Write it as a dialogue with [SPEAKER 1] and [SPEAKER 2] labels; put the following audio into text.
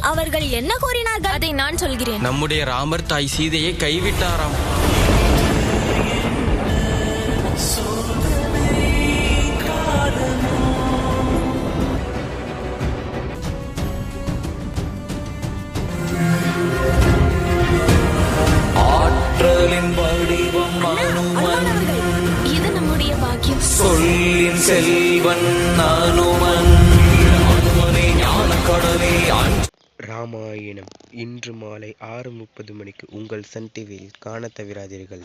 [SPEAKER 1] அவர்கள் என்ன கூறினார்கள்?
[SPEAKER 2] அதை நான் சொல்கிறேன்.
[SPEAKER 3] நம்முடைய ராமர் தாய் சீதையை கைவிட்டாராம்.
[SPEAKER 4] ஆற்றலின் வடிவம் அனுமன்
[SPEAKER 2] இது நம்முடைய பாக்கியம்.
[SPEAKER 4] சொல்லின் செல்வன் அனுமன்
[SPEAKER 5] ராமாயணம் இன்று மாலை ஆறு முப்பது மணிக்கு உங்கள் சன் டிவியில் காணத் தவறாதீர்கள்.